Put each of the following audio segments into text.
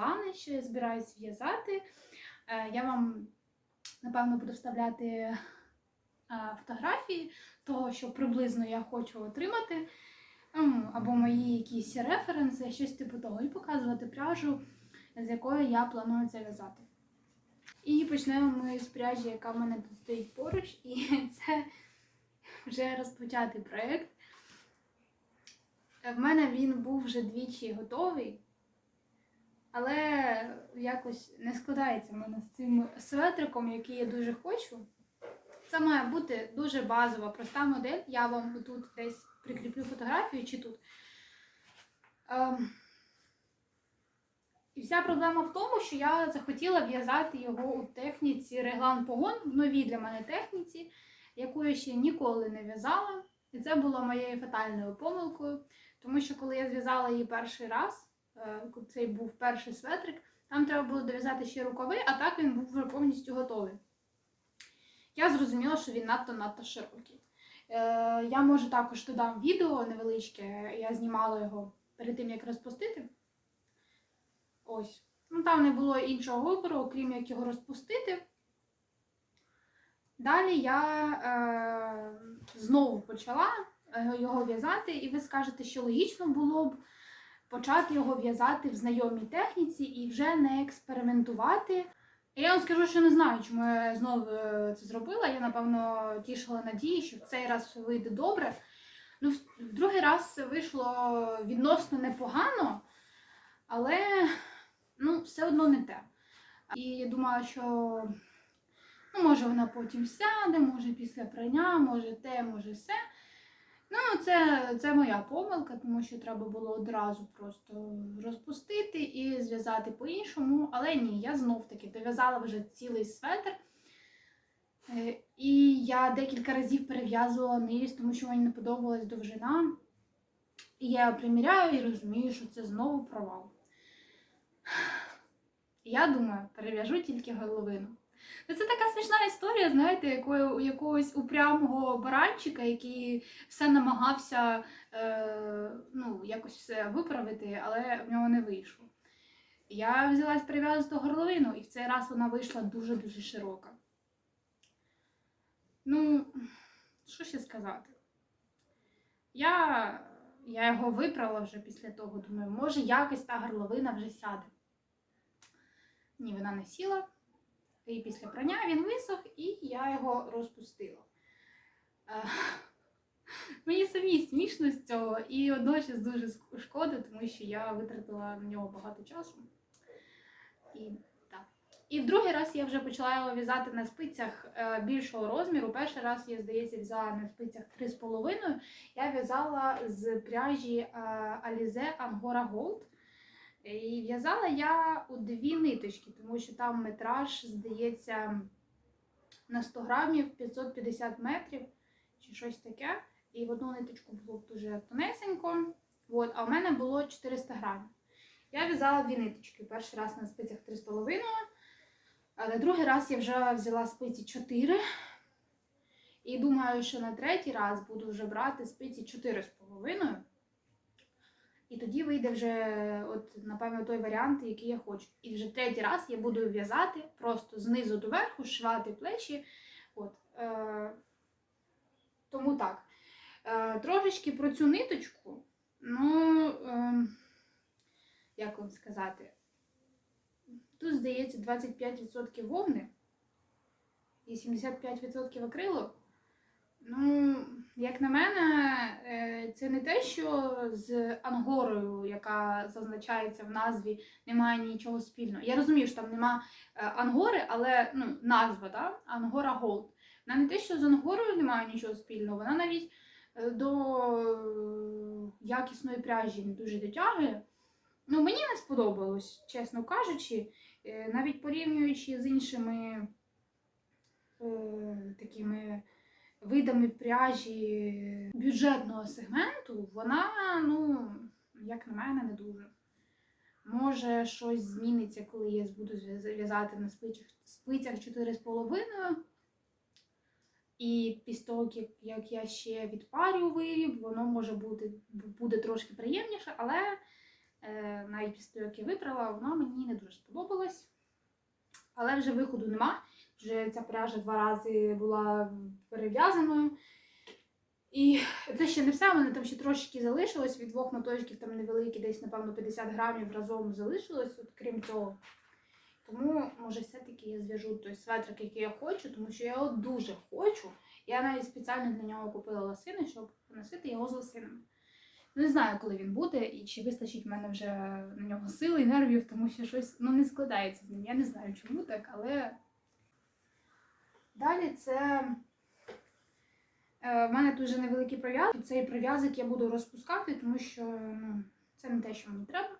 плани, що я збираюсь в'язати. Е, Я вам, напевно, буду вставляти е, фотографії того, що приблизно я хочу отримати, ем, або мої якісь референси, щось типу того, і показувати пряжу, з якою я планую це в'язати. І почнемо ми з пряжі, яка в мене тут стоїть поруч, і це вже розпочатий проєкт. В мене він був вже двічі готовий, але якось не складається в мене з цим светриком, який я дуже хочу. Це має бути дуже базова, проста модель. Я вам тут десь прикріплю фотографію чи тут. Ем, І вся проблема в тому, що я захотіла в'язати його у техніці реглан погон, в новій для мене техніці, яку я ще ніколи не в'язала. І це було моєю фатальною помилкою. Тому що коли я зв'язала її перший раз, цей був перший светрик, там треба було дов'язати ще рукави, а так він був вже повністю готовий. Я зрозуміла, що він надто-надто широкий. Е, Я може також додам відео невеличке, я знімала його перед тим, як розпустити. Ось. Ну, там не було іншого вибору, окрім як його розпустити. Далі я е, знову почала е, його в'язати, і ви скажете, що логічно було б почати його в'язати в знайомій техніці і вже не експериментувати. Я вам скажу, що не знаю, чому я знову е, це зробила. Я, напевно, тішила надії, що в цей раз все вийде добре. Ну, в другий раз вийшло відносно непогано, але ну, все одно не те. І я думала, що ну, може вона потім сяде, може після прання, може те, може все. Ну, це, це моя помилка, тому що треба було одразу просто розпустити і зв'язати по-іншому. Але ні, я знов таки дов'язала вже цілий светр. Е, І я декілька разів перев'язувала низ, тому що мені не подобалась довжина. І я приміряю і розумію, що це знову провал. Я думаю, перев'яжу тільки горловину. Ну, Це така смішна історія, знаєте, у якогось упрямого баранчика, який все намагався е, ну, якось все виправити, але в нього не вийшло. Я взялась перев'язати горловину, і в цей раз вона вийшла дуже-дуже широка. Ну, що ще сказати? Я, я його виправила вже після того, думаю, може якось та горловина вже сяде. Ні, вона не сіла. І після прання він висох, і я його розпустила. Е, Мені самі смішно з цього, і водночас дуже шкода, тому що я витратила на нього багато часу. І, так. і другий раз я вже почала його в'язати на спицях е, більшого розміру. Перший раз я, здається, в'язала на спицях 3,5. Я в'язала з пряжі е, Alize Angora Gold. І в'язала я у дві ниточки, тому що там метраж, здається, на 100 грамів 550 метрів чи щось таке. І в одну ниточку було дуже тонесенько. От, а в мене було 400 грамів. Я в'язала дві ниточки. Перший раз на спицях 3,5, а на другий раз я вже взяла спиці 4. І думаю, що на третій раз буду вже брати спиці 4,5. І тоді вийде вже, от, напевно, той варіант, який я хочу. І вже третій раз я буду в'язати просто знизу до верху, шивати плечі. От, е, тому так. Е, трошечки про цю ниточку. Ну, е, як вам сказати, тут, здається, 25% вовни і 75% акрилу. Ну, як на мене, е, це не те, що з ангорою, яка зазначається в назві, немає нічого спільного. Я розумію, що там нема е, ангори, але ну, назва, да? Ангора Голд. Вона не те, що з ангорою немає нічого спільного, вона навіть е, до якісної пряжі не дуже дотягує. Ну, мені не сподобалось, чесно кажучи, навіть порівнюючи з іншими такими видами пряжі бюджетного сегменту, вона, ну, як на мене, не дуже. Може, щось зміниться, коли я буду зв'яз- в'язати на спицях, спицях 4,5. І після того, як я ще відпарю виріб, воно може бути буде трошки приємніше, але е, навіть після того, як я випрала, воно мені не дуже сподобалось. Але вже виходу нема. Вже ця пряжа два рази була перев'язаною. І це ще не все, мене там ще трошки залишилось від двох моточків, там невеликі, десь, напевно, 50 грамів разом залишилось, от, крім цього. Тому, може, все-таки я зв'яжу той светрик, який я хочу, тому що я його дуже хочу. Я навіть спеціально для нього купила лосини, щоб носити його з лосинами. Не знаю, коли він буде і чи вистачить в мене вже на нього сили і нервів, тому що щось ну, не складається з ним. Я не знаю, чому так, але далі це. Е, В мене дуже невеликий прив'язок. Цей прив'язок я буду розпускати, тому що ну, це не те, що мені треба.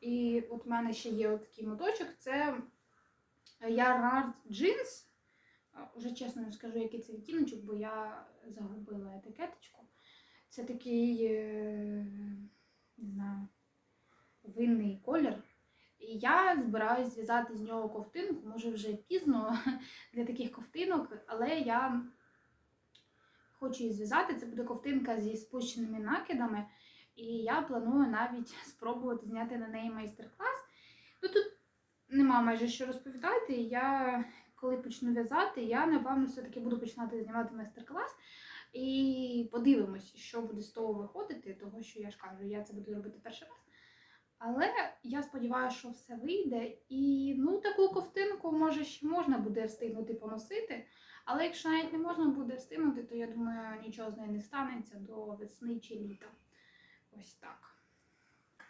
І от в мене ще є от такий моточок. Це Yarnard Jeans. А, Уже чесно не скажу, який це відтіночок, бо я загубила етикеточку. Це такий, е, не знаю, винний колір. І я збираюсь зв'язати з нього ковтинку, може вже пізно для таких ковтинок, але я хочу її зв'язати. Це буде ковтинка зі спущеними накидами. І я планую навіть спробувати зняти на неї майстер-клас. Ну тут нема майже що розповідати. Я коли почну в'язати, я напевно все-таки буду починати знімати майстер-клас. І подивимось, що буде з того виходити, того що я ж кажу, я це буду робити перший раз. Але я сподіваюся, що все вийде. І ну, таку ковтинку може ще можна буде встигнути поносити. Але якщо навіть не можна буде встигнути, то я думаю, нічого з нею не станеться до весни чи літа. Ось так.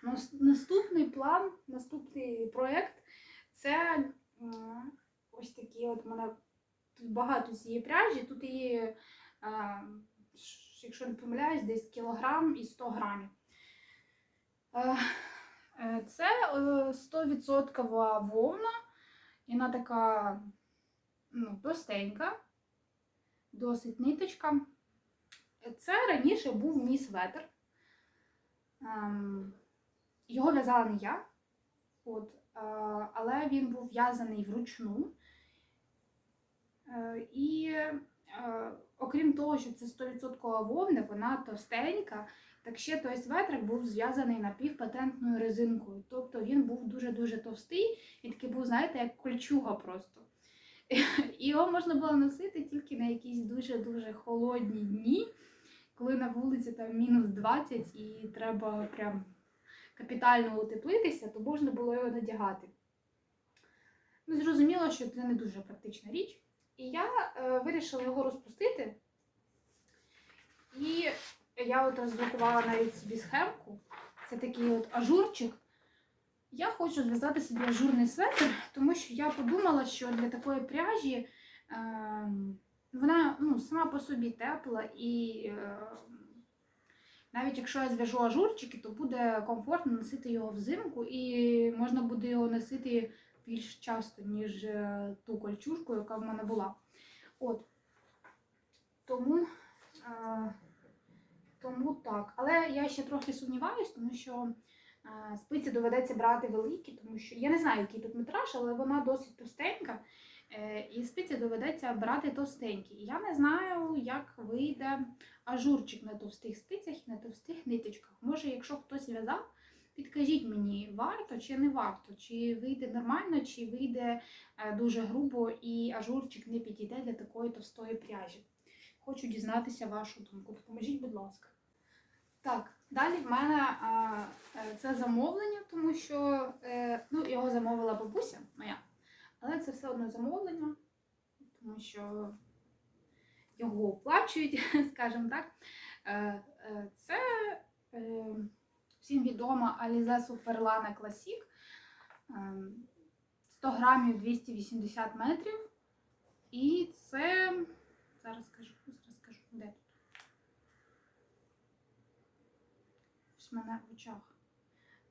Нас- Наступний план, наступний проєкт це ось такі от мене тут багато цієї пряжі. Тут її, якщо не помиляюсь, десь кілограм і 100 грамів. Е, е, Це е, 100% вовна, і вона така ну, товстенька, досить ниточка. Це раніше був мій светр. Ем, Його в'язала не я, от, е, але він був в'язаний вручну. Е, І е, окрім того, що це 100% вовна, вона товстенька, так ще той светрик був зв'язаний напівпатентною резинкою. Тобто він був дуже-дуже товстий, він такий був, знаєте, як кольчуга просто. І його можна було носити тільки на якісь дуже-дуже холодні дні, коли на вулиці там мінус 20 і треба прям капітально утеплитися, то можна було його надягати. Ну, зрозуміло, що це не дуже практична річ. І я е, вирішила його розпустити. І я от роздрукувала навіть собі схемку. Це такий от ажурчик. Я хочу зв'язати собі ажурний светр, тому що я подумала, що для такої пряжі е, вона ну, сама по собі тепла і е, навіть якщо я зв'яжу ажурчики, то буде комфортно носити його взимку і можна буде його носити більш часто, ніж е, ту кольчужку, яка в мене була. От. Тому, е, тому так. Але я ще трохи сумніваюсь, тому що е, спиці доведеться брати великі, тому що я не знаю, який тут метраж, але вона досить товстенька. Е, і спиці доведеться брати товстенькі. Я не знаю, як вийде ажурчик на товстих спицях і на товстих ниточках. Може, якщо хтось в'язав, підкажіть мені, варто чи не варто, чи вийде нормально, чи вийде е, дуже грубо і ажурчик не підійде для такої товстої пряжі. Хочу дізнатися вашу думку. Допоможіть, будь ласка. Так, далі в мене а, е, це замовлення, тому що е, ну, його замовила бабуся моя. Але це все одно замовлення, тому що його оплачують, скажімо так. Е, е, Це е, всім відома Alize Classic. Е, 100 грамів 280 метрів. І це. Зараз скажу, де тут. Щось в мене в очах.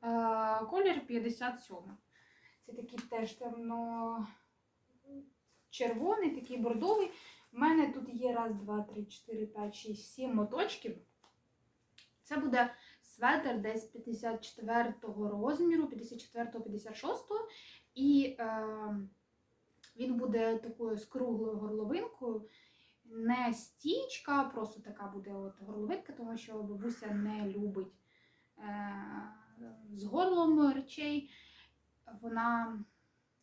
Е, Колір 57. Це такий теж темно червоний, такий бордовий. У мене тут є раз, два, три, чотири, п'ять, шість, сім моточків. Це буде светр десь 54-го розміру, 54-56. І е, він буде такою з круглою горловинкою. не стічка, просто така буде от горловинка, тому що бабуся не любить з горлом речей. Вона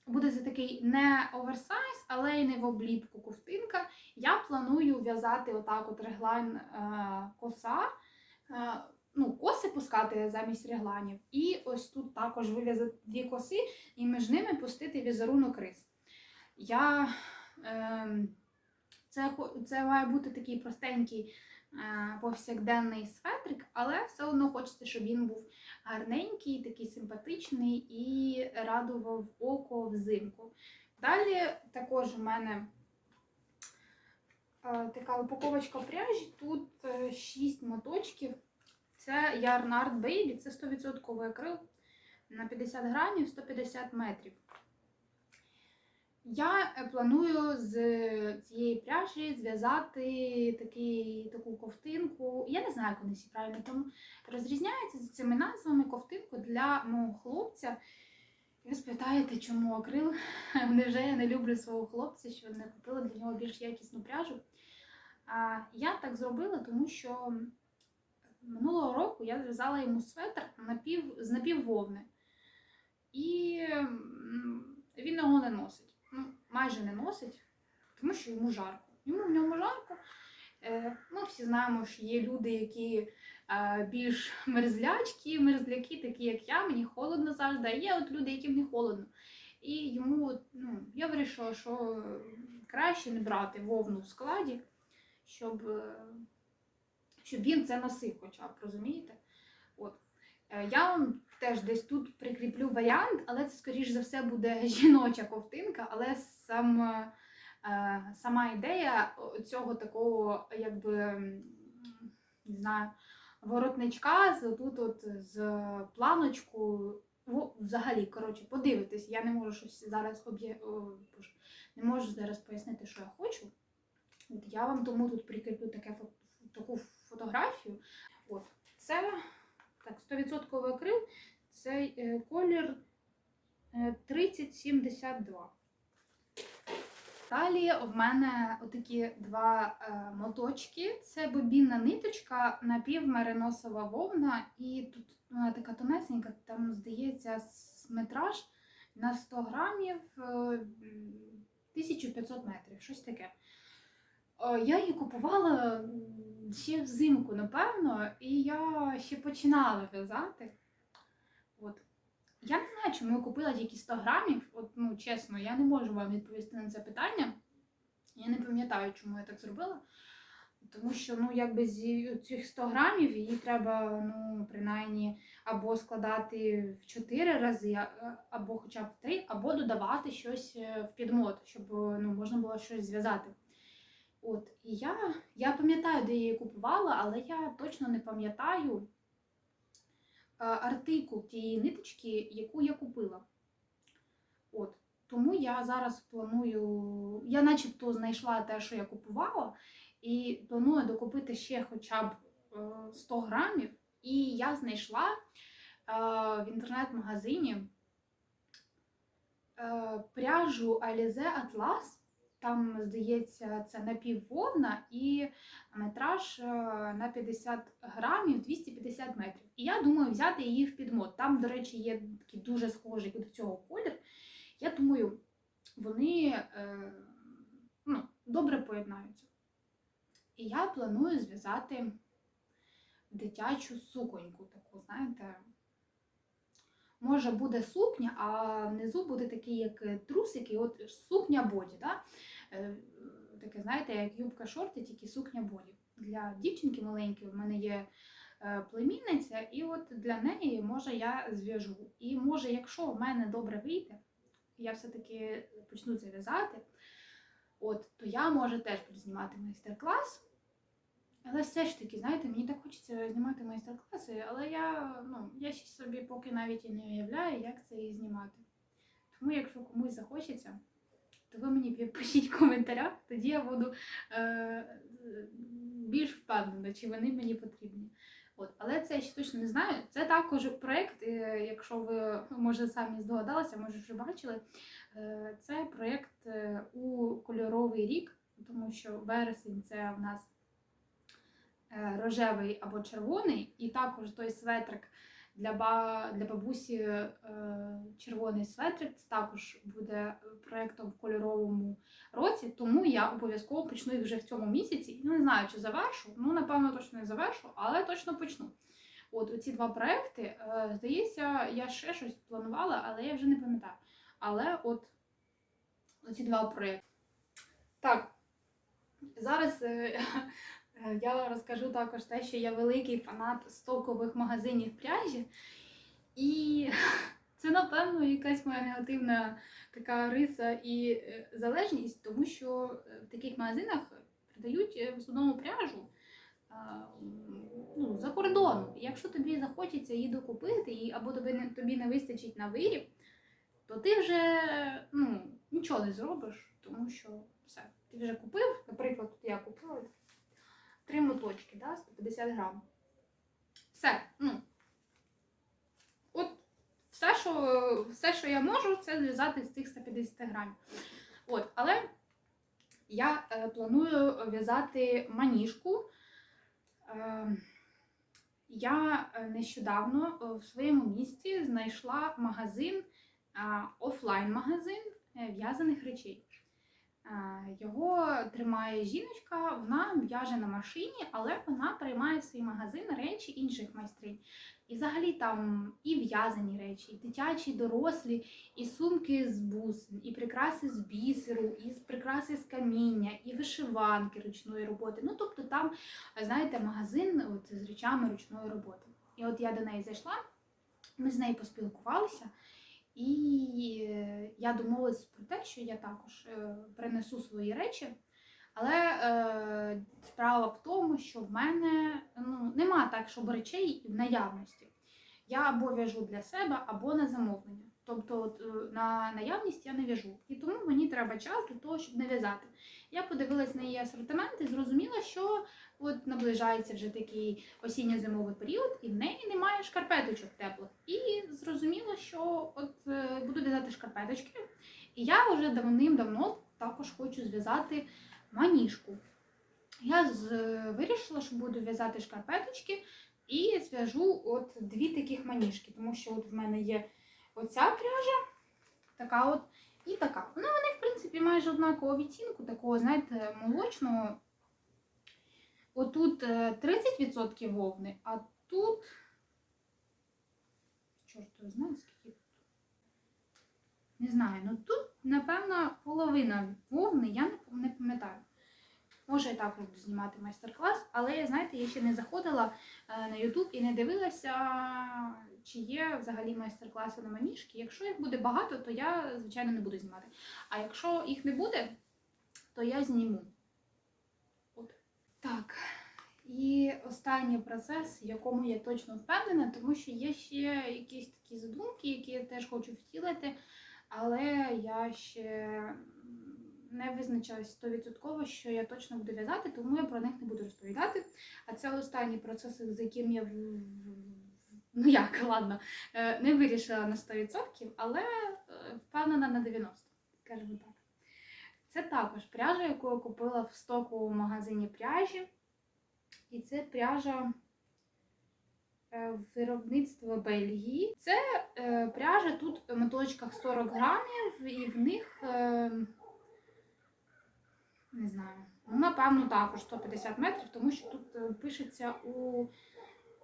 буде за такий не оверсайз, але й не в обліпку ковтинка. Я планую в'язати отак от реглан е, коса. Е, ну, коси пускати замість регланів. І ось тут також вив'язати дві коси і між ними пустити візерунок рис. Я, е, це, це має бути такий простенький е, повсякденний светрик, але все одно хочеться, щоб він був гарненький, такий симпатичний і радував око взимку. Далі також у мене е, така упаковочка пряжі. Тут 6 моточків. Це Art Baby, це 100% акрил на 50 грамів 150 метрів. Я е, планую з пряжі зв'язати такий, таку ковтинку. Я не знаю, як вони всі правильно там розрізняються з цими назвами ковтинку для мого хлопця. І ви спитаєте, чому акрил? Невже я не люблю свого хлопця, що не купила для нього більш якісну пряжу? А, я так зробила, тому що минулого року я зв'язала йому светр напів, з напіввовни. І він його не носить. Ну, майже не носить, тому що йому жарко. Йому в ньому жарко. Е, Ми всі знаємо, що є люди, які е, більш мерзлячки, мерзляки, такі як я, мені холодно завжди, а є от люди, яким не холодно. І йому, ну, я вирішила, що краще не брати вовну в складі, щоб, е, щоб він це носив, хоча б, розумієте? От. Я вам теж десь тут прикріплю варіант, але це, скоріш за все, буде жіноча ковтинка, але сам, сама ідея цього такого, якби, не знаю, воротничка з тут от з планочку. Взагалі, коротше, подивитись, я не можу щось зараз об'є... не можу зараз пояснити, що я хочу. От я вам тому тут прикріплю таке, таку фотографію. От, це так, 100% акрил, це е, колір е, 3072. Далі в мене отакі два е, моточки. Це бобінна ниточка, напівмериносова вовна, і тут вона така тонесенька, там, здається, метраж на 100 грамів е, 1500 метрів, щось таке. Е, Я її купувала ще взимку, напевно, і я ще починала в'язати. Я не знаю, чому я купила тільки 100 грамів. От, ну, чесно, я не можу вам відповісти на це питання. Я не пам'ятаю, чому я так зробила. Тому що, ну, якби зі цих 100 грамів її треба, ну, принаймні, або складати в 4 рази, або хоча б в 3, або додавати щось е, в підмот, щоб ну, можна було щось зв'язати. От, і я, я пам'ятаю, де я її купувала, але я точно не пам'ятаю артикул тієї ниточки, яку я купила. От. Тому я зараз планую, я начебто знайшла те, що я купувала, і планую докупити ще хоча б е, 100 грамів. І я знайшла е, в інтернет-магазині е, пряжу Alize Atlas. Там, здається, це напіввовна і метраж е, на 50 грамів 250 метрів. І я думаю взяти її в підмот. Там, до речі, є такий дуже схожий до цього колір. Я думаю, вони е, ну, добре поєднаються. І я планую зв'язати дитячу суконьку, таку, знаєте. Може буде сукня, а внизу буде такий, як е, трусики, от сукня боді. Да? Е, Таке, знаєте, як юбка шорти, тільки сукня боді. Для дівчинки маленької в мене є е, племінниця, і от для неї може я зв'яжу. І може, якщо в мене добре вийде, я все-таки почну це в'язати, от, то я може теж буду знімати майстер-клас. Але все ж таки, знаєте, мені так хочеться знімати майстер-класи, але я, ну, я ще собі поки навіть і не уявляю, як це і знімати. Тому, якщо комусь захочеться, то ви мені пишіть в коментарях, тоді я буду е, більш впевнена, чи вони мені потрібні. От, але це я ще точно не знаю. Це також проєкт, е, якщо ви може самі здогадалися, може вже бачили. Е, це проєкт е, у кольоровий рік тому що вересень це в нас рожевий або червоний, і також той светрик для, ба... для бабусі е, червоний светрик це також буде проєктом в кольоровому році, тому я обов'язково почну їх вже в цьому місяці. Ну, не знаю, чи завершу, ну, напевно, точно не завершу, але точно почну. От оці два проекти, е, здається, я ще щось планувала, але я вже не пам'ятаю. Але от оці два проекти. Так, зараз е, е, я розкажу також те, що я великий фанат стокових магазинів пряжі. І це, напевно, якась моя негативна така риса і е, залежність, тому що е, в таких магазинах продають е, в основному пряжу ну, за кордону. І Якщо тобі захочеться її докупити, і або тобі не, тобі не вистачить на виріб, то ти вже ну, нічого не зробиш, тому що все. Ти вже купив, наприклад, я купила три моточки, да, 150 грам. Все. Ну, от все, що, все, що я можу, це зв'язати з цих 150 грамів. От, але я е, планую в'язати маніжку. Е, я е, нещодавно е, в своєму місті знайшла магазин, офлайн-магазин е, в'язаних речей. Е, Його тримає жіночка, вона в'яже на машині, але вона приймає в свій магазин речі інших майстринь. І взагалі там і в'язані речі, і дитячі, і дорослі, і сумки з бусин, і прикраси з бісеру, і прикраси з каміння, і вишиванки ручної роботи. Ну тобто там, знаєте, магазин от, з речами ручної роботи. І от я до неї зайшла, ми з нею поспілкувалися. І е, я домовилась про те, що я також е, принесу свої речі. Але е, справа в тому, що в мене ну, нема так, щоб речей в наявності. Я або в'яжу для себе, або на замовлення. Тобто от, е, на наявність я не в'яжу. І тому мені треба час для того, щоб не в'язати. Я подивилась на її асортимент і зрозуміла, що от наближається вже такий осінньо-зимовий період, і в неї немає шкарпеточок теплих. І зрозуміла, що от е, буду в'язати шкарпеточки. І я вже давним-давно також хочу зв'язати маніжку. Я з, вирішила, що буду в'язати шкарпеточки і зв'яжу от дві таких маніжки, тому що от в мене є оця пряжа, така от і така. Ну, вони, в принципі, майже однакового відтінку, такого, знаєте, молочного. Отут е, 30% вовни, а тут. Чорт, його знає, скільки тут. Не знаю, ну тут, напевно, половина вовни, я не, пам'ятаю. Може, я також буду знімати майстер-клас, але, знаєте, я ще не заходила е, на YouTube і не дивилася, чи є взагалі майстер-класи на маніжки. Якщо їх буде багато, то я, звичайно, не буду знімати. А якщо їх не буде, то я зніму. От. Так. І останній процес, в якому я точно впевнена, тому що є ще якісь такі задумки, які я теж хочу втілити, але я ще не визначилась 100%, що я точно буду в'язати, тому я про них не буду розповідати. А це останній процес, з яким я ну як, ладно, е, не вирішила на 100%, але е, впевнена на 90%, скажімо так. Це також пряжа, яку я купила в стоковому магазині пряжі. І це пряжа е, виробництва Бельгії. Це пряжа тут в моточках 40 грамів, і в них, не знаю, ну, напевно, також 150 метрів, тому що тут пишеться у.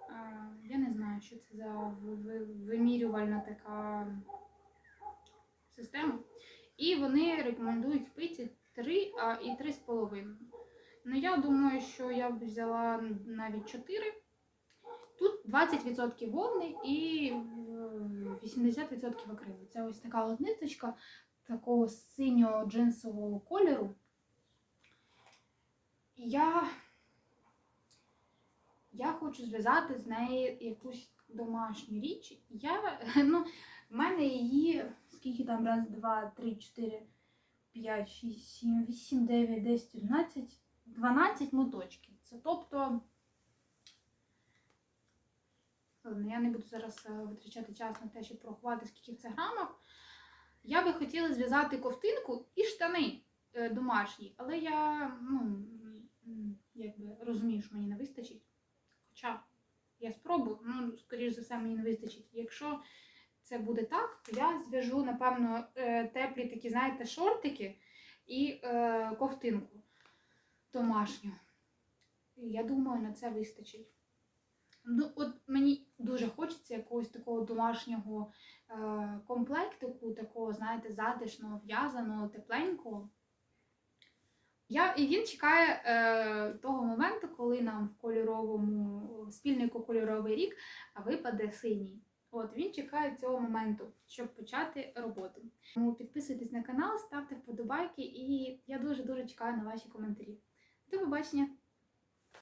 Е, Я не знаю, що це за ви- ви- вимірювальна така система. І вони рекомендують спиці 3 а, і 3,5. Ну, я думаю, що я б взяла навіть 4. Тут 20% вовни і е, 80% акрилу. Це ось така от ниточка такого синього джинсового кольору. Я, я хочу зв'язати з неї якусь домашню річ. Я, ну, в мене її скільки там раз, два, три, чотири, п'ять, шість, сім, вісім, дев'ять, десять, одинадцять. 12 моточків. Це тобто. Я не буду зараз е, витрачати час на те, щоб порахувати, скільки це грамах. Я би хотіла зв'язати ковтинку і штани. е, домашній, але я ну, якби розумію, що мені не вистачить. Хоча я спробую, ну, скоріш за все, мені не вистачить. Якщо це буде так, то я зв'яжу, напевно, е, теплі такі, знаєте, шортики і е, ковтинку домашню. Я думаю, на це вистачить. Ну, от мені дуже хочеться якогось такого домашнього е, комплектику, такого, знаєте, затишного, в'язаного, тепленького. Я, і він чекає е, того моменту, коли нам в кольоровому спільнику кольоровий рік випаде синій. От він чекає цього моменту, щоб почати роботу. Тому підписуйтесь на канал, ставте вподобайки, і я дуже дуже чекаю на ваші коментарі. До побачення!